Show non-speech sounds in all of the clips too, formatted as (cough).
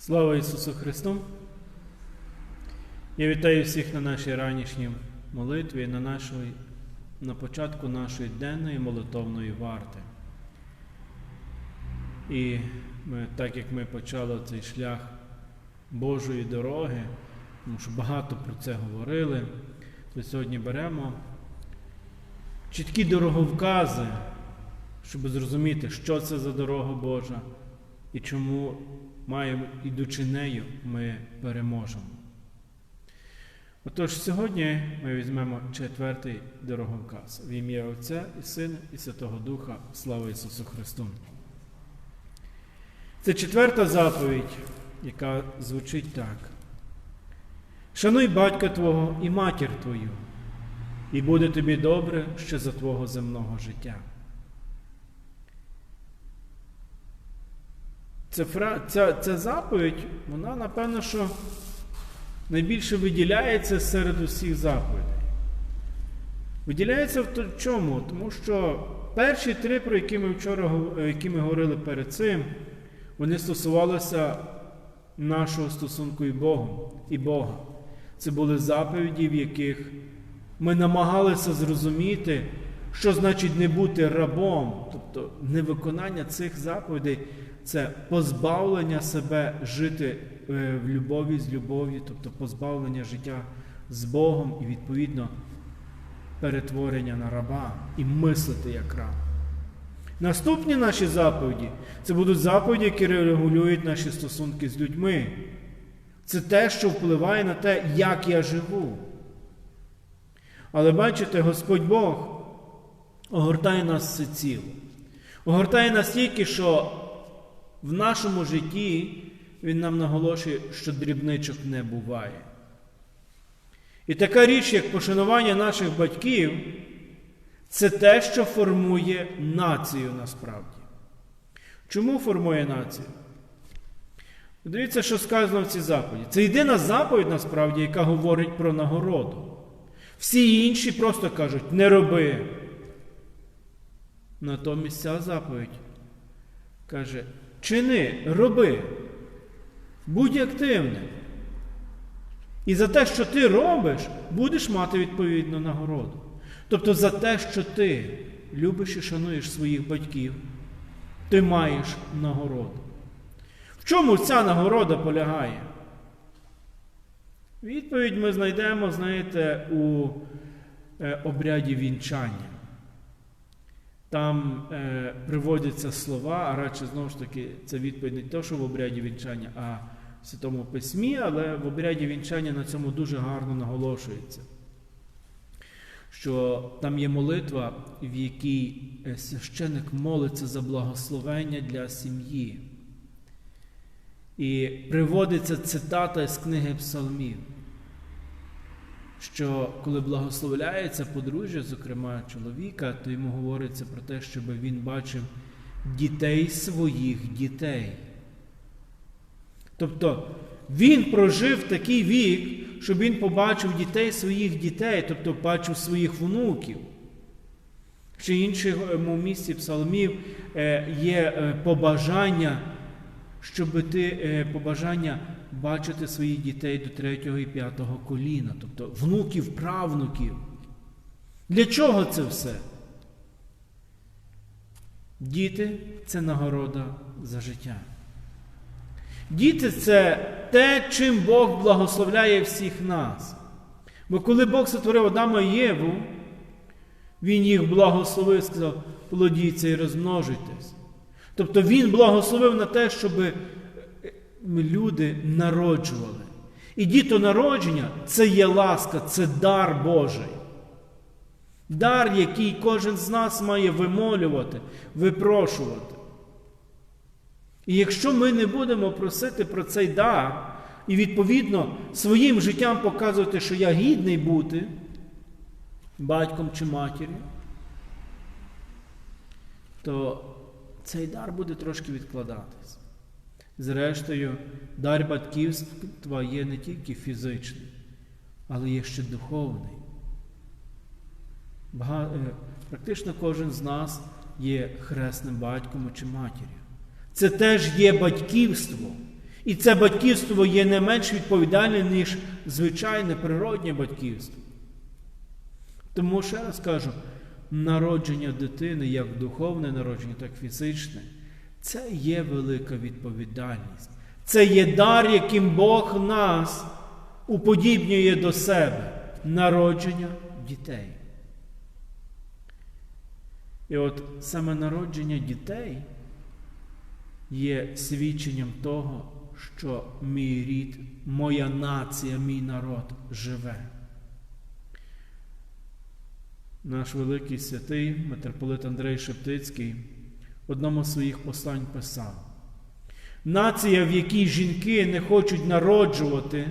Слава Ісусу Христу! Я вітаю всіх на нашій ранішній молитві, на, нашої, на початку нашої денної молитовної варти. І ми, так як ми почали цей шлях Божої дороги, тому що багато про це говорили, то сьогодні беремо чіткі дороговкази, щоб зрозуміти, що це за дорога Божа і чому маємо, ідучи нею, ми переможемо. Отож, сьогодні ми візьмемо четвертий дороговказ в ім'я Отця і Сина і Святого Духа. Слава Ісусу Христу! Це четверта заповідь, яка звучить так. Шануй батька Твого і матір Твою, і буде тобі добре ще за Твого земного життя. Ця, ця, ця заповідь, вона, напевно, що найбільше виділяється серед усіх заповідей. Виділяється в чому? Тому що перші три, про які ми вчора які ми говорили перед цим, вони стосувалися нашого стосунку і Богом, і Бога. Це були заповіді, в яких ми намагалися зрозуміти, що значить не бути рабом, тобто невиконання цих заповідей це позбавлення себе жити е, в любові з любов'ю, тобто позбавлення життя з Богом і, відповідно, перетворення на раба і мислити як раб. Наступні наші заповіді це будуть заповіді, які регулюють наші стосунки з людьми. Це те, що впливає на те, як я живу. Але бачите, Господь Бог огортає нас всеціло. Огортає настільки, що в нашому житті Він нам наголошує, що дрібничок не буває. І така річ, як пошанування наших батьків, це те, що формує націю насправді. Чому формує націю? Дивіться, що сказано в цій заповіді. Це єдина заповідь, насправді, яка говорить про нагороду. Всі інші просто кажуть, не роби. Натомість ця заповідь каже, чини, роби, будь активним. І за те, що ти робиш, будеш мати відповідну нагороду. Тобто за те, що ти любиш і шануєш своїх батьків, ти маєш нагороду. В чому ця нагорода полягає? Відповідь ми знайдемо, знаєте, у е, обряді вінчання. Там е, приводяться слова, а радше знову ж таки, це відповідь не те, що в обряді вінчання, а в Святому Письмі, але в обряді вінчання на цьому дуже гарно наголошується. Що там є молитва, в якій е, священик молиться за благословення для сім'ї. І приводиться цитата з книги Псалмів, що коли благословляється подружжя, зокрема чоловіка, то йому говориться про те, щоб він бачив дітей своїх дітей. Тобто він прожив такий вік, щоб він побачив дітей своїх дітей, тобто бачив своїх внуків. Ще іншому місці псалмів е, є е, побажання, щоб ти е, побажання бачити своїх дітей до третього і п'ятого коліна, тобто внуків, правнуків. Для чого це все? Діти це нагорода за життя. Діти це те, чим Бог благословляє всіх нас. Бо коли Бог сотворив Адама і Єву, Він їх благословив, сказав, плодіться і розмножуйтесь. Тобто Він благословив на те, щоб люди народжували. І дітонародження це є ласка, це дар Божий. Дар, який кожен з нас має вимолювати, випрошувати. І якщо ми не будемо просити про цей дар, і відповідно своїм життям показувати, що я гідний бути батьком чи матір'ю, то цей дар буде трошки відкладатись. Зрештою, дар батьківства є не тільки фізичний, але є ще духовний. Бага... е, Практично кожен з нас є хресним батьком чи матір'ю. Це теж є батьківство. І це батьківство є не менш відповідальне, ніж звичайне природнє батьківство. Тому ще раз кажу, народження дитини, як духовне народження, так і фізичне, це є велика відповідальність. Це є дар, яким Бог нас уподібнює до себе народження дітей. І от саме народження дітей є свідченням того, що мій рід, моя нація, мій народ живе. Наш великий святий митрополит Андрей Шептицький одному з своїх послань писав: Нація, в якій жінки не хочуть народжувати,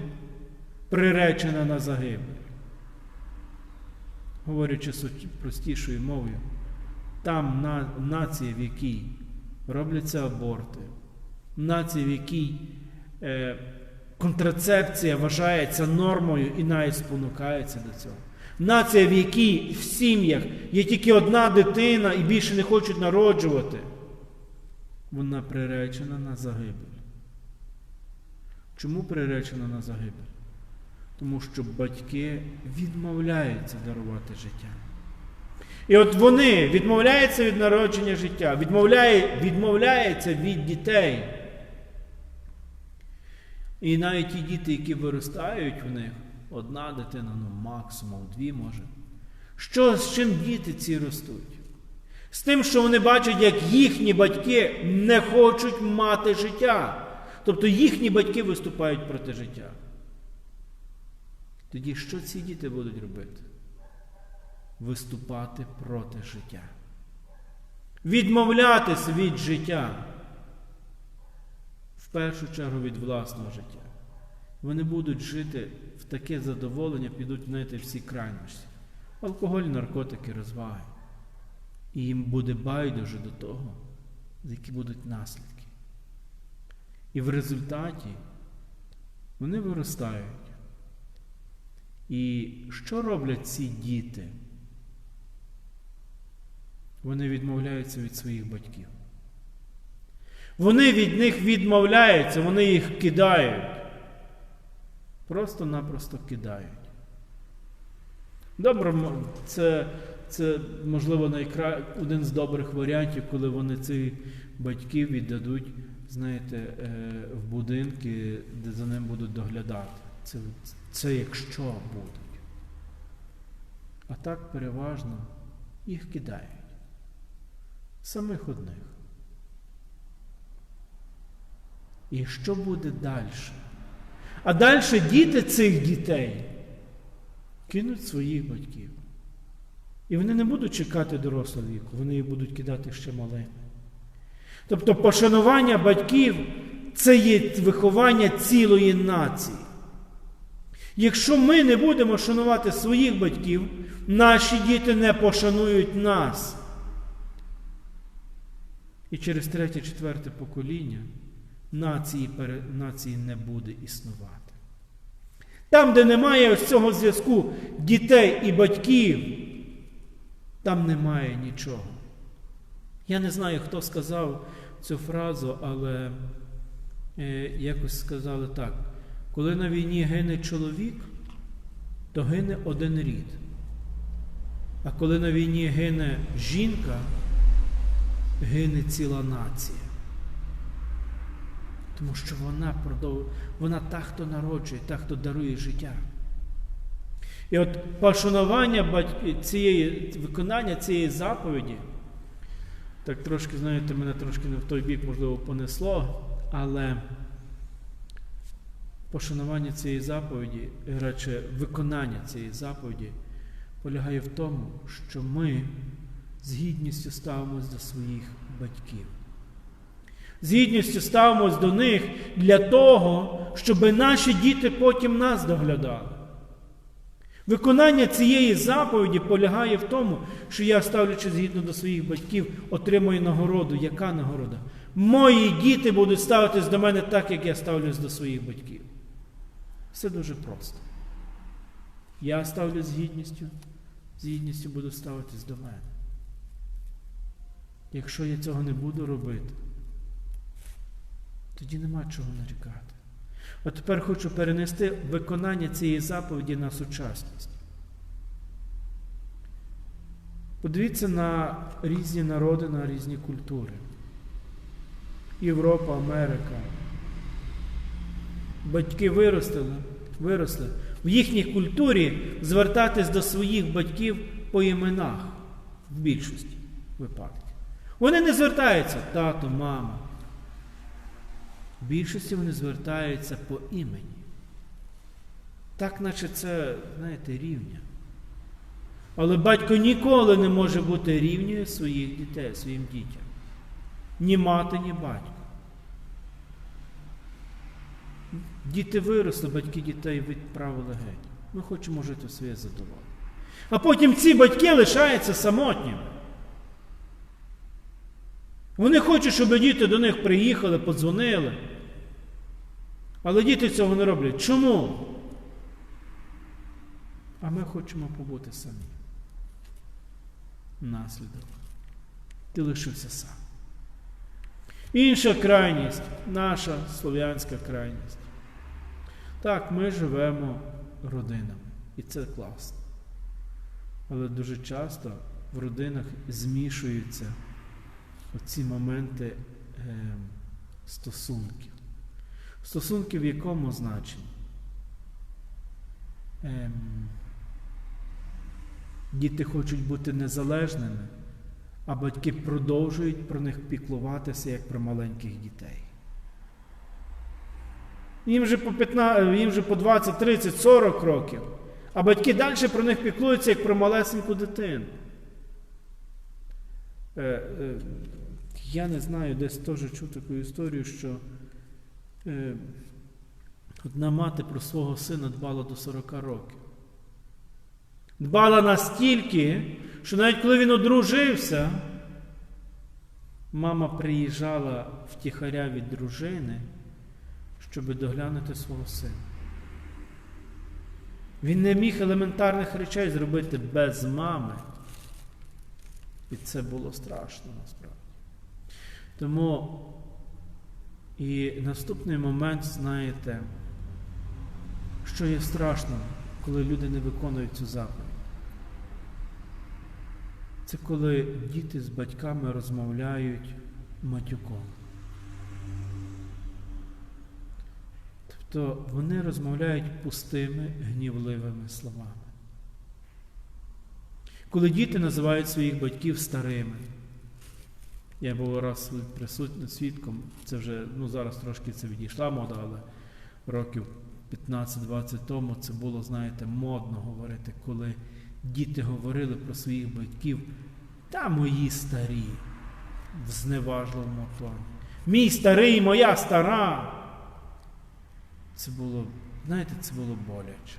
приречена на загибель. Говорячи простішою мовою, там нація, в якій робляться аборти, нація, в якій е, контрацепція вважається нормою і навіть спонукається до цього. Нація, в якій в сім'ях є тільки одна дитина і більше не хочуть народжувати, вона приречена на загибель. Чому приречена на загибель? Тому що батьки відмовляються дарувати життя. І от вони відмовляються від народження життя, відмовляє, відмовляються від дітей. І навіть ті діти, які виростають в них, одна дитина, ну максимум дві може. Що з чим діти ці ростуть? З тим, що вони бачать, як їхні батьки не хочуть мати життя. Тобто їхні батьки виступають проти життя. Тоді що ці діти будуть робити? Виступати проти життя. Відмовлятися від життя. В першу чергу від власного життя. Вони будуть жити в таке задоволення, підуть знаєте, всі крайності. Алкоголь, наркотики, розваги. І їм буде байдуже до того, які будуть наслідки. І в результаті вони виростають. І що роблять ці діти? Вони відмовляються від своїх батьків. Вони від них відмовляються, вони їх кидають. Просто-напросто кидають. Добре, це, це можливо, найкра... один з добрих варіантів, коли вони цих батьків віддадуть, знаєте, е, в будинки, де за ним будуть доглядати. Це, це якщо будуть. А так переважно їх кидають. Самих одних. І що буде далі? А далі діти цих дітей кинуть своїх батьків. І вони не будуть чекати дорослого віку, вони їх будуть кидати ще малими. Тобто пошанування батьків це є виховання цілої нації. Якщо ми не будемо шанувати своїх батьків, наші діти не пошанують нас. І через третє, четверте покоління нації, нації не буде існувати. Там, де немає ось цього зв'язку дітей і батьків, там немає нічого. Я не знаю, хто сказав цю фразу, але е, якось сказали так. Коли на війні гине чоловік, то гине один рід. А коли на війні гине жінка, гине ціла нація. Тому що вона вона та, хто народжує, та, хто дарує життя. І от пошанування цієї, виконання цієї заповіді, так трошки, знаєте, мене трошки не в той бік, можливо, понесло, але пошанування цієї заповіді, радше виконання цієї заповіді, полягає в тому, що ми з гідністю ставимось до своїх батьків. З гідністю ставимось до них для того, щоб наші діти потім нас доглядали. Виконання цієї заповіді полягає в тому, що я, ставлячи згідно до своїх батьків, отримую нагороду. Яка нагорода? Мої діти будуть ставитись до мене так, як я ставлюсь до своїх батьків. Все дуже просто. Я ставлюсь з гідністю, з гідністю буду ставитись до мене. Якщо я цього не буду робити, тоді нема чого нарікати. А тепер хочу перенести виконання цієї заповіді на сучасність. Подивіться на різні народи, на різні культури. Європа, Америка. Батьки виростили, виросли. В їхній культурі звертатись до своїх батьків по іменах в більшості випадків. Вони не звертаються тато, мама. Більшості вони звертаються по імені. Так, наче це, знаєте, рівня. Але батько ніколи не може бути рівньою своїх дітей, своїм дітям. Ні мати, ні батько. Діти виросли, батьки дітей відправили геть. Ми хочемо жити в своє задоволення. А потім ці батьки лишаються самотніми. Вони хочуть, щоб діти до них приїхали, подзвонили. Але діти цього не роблять. Чому? А ми хочемо побути самі. Наслідок. Ти лишився сам. Інша крайність, наша слов'янська крайність. Так, ми живемо родинами. І це класно. Але дуже часто в родинах змішуються оці моменти е, стосунків. Стосунки в якому значенні? Ем, діти хочуть бути незалежними, а батьки продовжують про них піклуватися як про маленьких дітей. Їм вже по 15, їм вже по 20, 30, 40 років, а батьки далі про них піклуються як про малесеньку дитину. Е, е, я не знаю, десь теж чув таку історію, що одна мати про свого сина дбала до 40 років. Дбала настільки, що навіть коли він одружився, мама приїжджала втіхаря від дружини, щоб доглянути свого сина. Він не міг елементарних речей зробити без мами. І це було страшно насправді. Тому і наступний момент, знаєте, що є страшно, коли люди не виконують цю заповідь. Це коли діти з батьками розмовляють матюком. Тобто вони розмовляють пустими, гнівливими словами. Коли діти називають своїх батьків старими, я був раз присутнім свідком, це вже ну зараз трошки це відійшла мода, але років 15-20 тому це було, знаєте, модно говорити, коли діти говорили про своїх батьків, та мої старі в зневажливому тоні. Мій старий, моя стара. Це було, знаєте, це було боляче.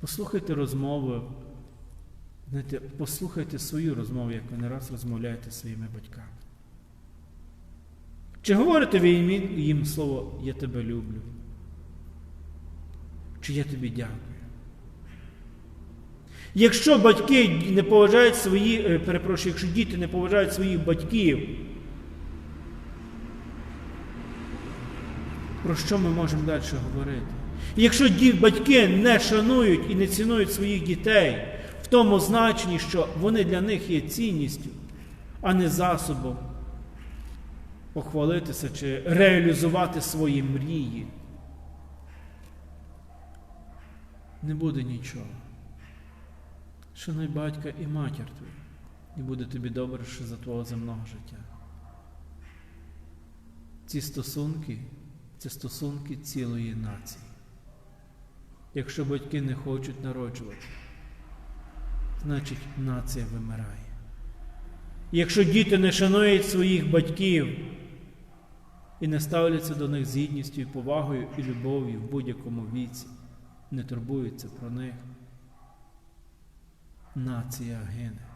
Послухайте розмови, знаєте, послухайте свою розмову, як ви не раз розмовляєте зі своїми батьками. Чи говорите ви їм, слово Я тебе люблю? Чи я тобі дякую? Якщо батьки не поважають свої, е, перепрошую, якщо діти не поважають своїх батьків, про що ми можемо далі говорити? Якщо батьки не шанують і не цінують своїх дітей в тому значенні, що вони для них є цінністю, а не засобом похвалитися чи реалізувати свої мрії, не буде нічого. Шануй батька і матір твою, і буде тобі добре за твого земного життя. Ці стосунки це стосунки цілої нації. Якщо батьки не хочуть народжувати, значить нація вимирає. Якщо діти не шанують своїх батьків і не ставляться до них з гідністю і повагою і любов'ю в будь-якому віці, не турбуються про них, нація гине.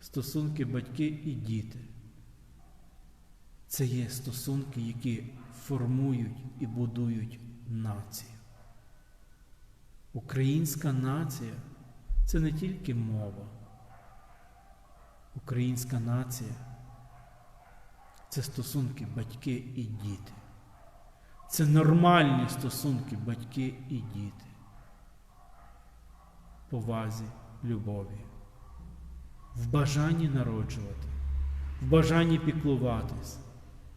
Стосунки батьки і діти. Це є стосунки, які формують і будують націю. Українська нація це не тільки мова. Українська нація це стосунки батьки і діти. Це нормальні стосунки батьки і діти. Повазі, любові, в бажанні народжувати, в бажанні піклуватись,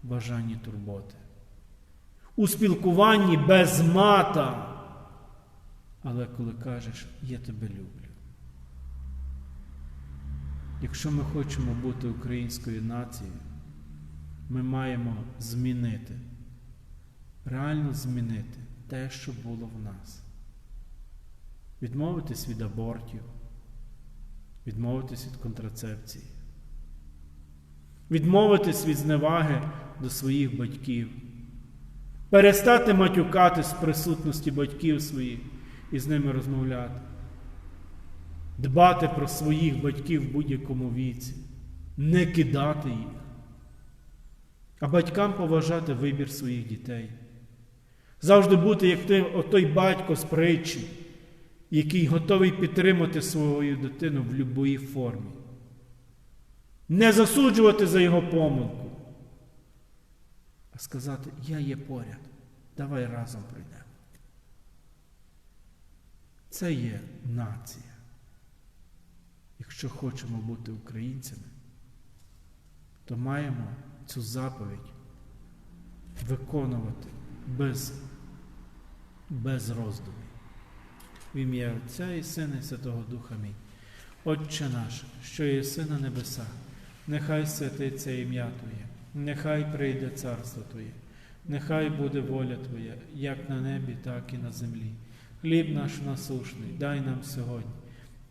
в бажанні турботи. У спілкуванні без мата. Але коли кажеш, я тебе люблю. Якщо ми хочемо бути українською нацією, ми маємо змінити, реально змінити те, що було в нас. Відмовитись від абортів, відмовитись від контрацепції, відмовитись від зневаги до своїх батьків, перестати матюкатись в присутності батьків своїх і з ними розмовляти, дбати про своїх батьків в будь-якому віці, не кидати їх, а батькам поважати вибір своїх дітей. Завжди бути як той, той батько з притчі, який готовий підтримати свою дитину в будь-якій формі. Не засуджувати за його помилку, а сказати, я є поряд, давай разом прийдемо. Це є нація. Якщо хочемо бути українцями, то маємо цю заповідь виконувати без, без роздумів. В ім'я Отця і Сина і Святого Духа Мій. Отче наш, що єси на небесах, нехай святиться ім'я Твоє, нехай прийде царство Твоє, нехай буде воля Твоя, як на небі, так і на землі. Хліб наш насушний, дай нам сьогодні,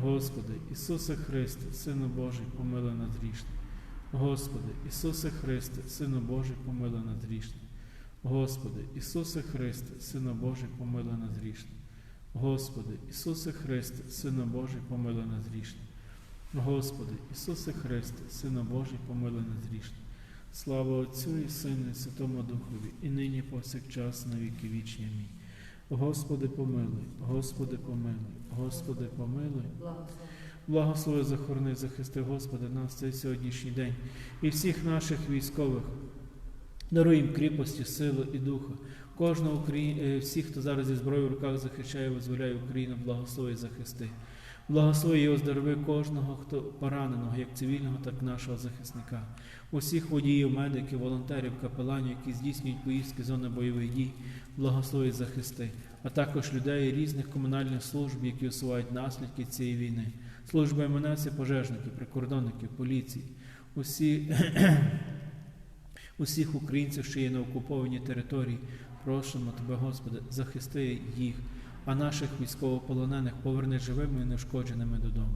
Господи, Ісусе Христе, Сину Божий, помилуй нас грішних. Господи, Ісусе Христе, Сину Божий, помилуй нас грішних. Господи, Ісусе Христе, Сину Божий, помилуй нас грішних. Господи, Ісусе Христе, Сину Божий, помилуй нас грішних. Господи, Ісусе Христе, Сину Божий, помилуй нас грішних. Слава Отцю і Сину, і Святому Духові, і нині повсякчас на віки вічні. Амінь. Господи, помилуй, Господи, помилуй, Господи, помилуй. Благослови, захорони, захисти, Господи, нас цей сьогоднішній день і всіх наших військових. Даруй їм кріпості, сили і духа. Кожного е, всіх, хто зараз зі зброєю в руках захищає, визволяє Україну, благослови захисти. Благослови і оздорови кожного, хто пораненого, як цивільного, так і нашого захисника. Усіх водіїв, медиків, волонтерів, капеланів, які здійснюють поїздки зони бойових дій, благослови і захисти, а також людей різних комунальних служб, які усувають наслідки цієї війни, служби еманації пожежників, прикордонників, поліції, усі, (clears throat) усіх українців, що є на окупованій території, просимо Тебе, Господи, захисти їх, а наших військовополонених поверни живими і неушкодженими додому.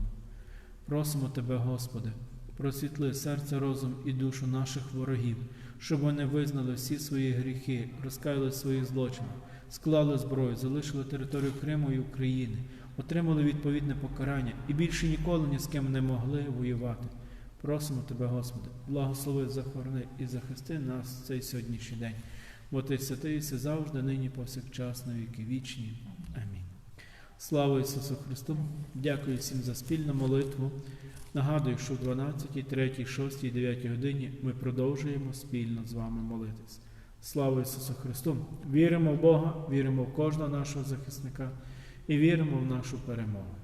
Просимо Тебе, Господи, просвітли серце, розум і душу наших ворогів, щоб вони визнали всі свої гріхи, розкаяли свої злочини, склали зброю, залишили територію Криму і України, отримали відповідне покарання і більше ніколи ні з ким не могли воювати. Просимо Тебе, Господи, благослови, захорони і захисти нас цей сьогоднішній день. Бо Ти святий, все завжди, нині, повсякчас, на віки вічні. Слава Ісусу Христу! Дякую всім за спільну молитву. Нагадую, що в 12, 3, 6, 9 годині ми продовжуємо спільно з вами молитись. Слава Ісусу Христу! Віримо в Бога, віримо в кожного нашого захисника і віримо в нашу перемогу.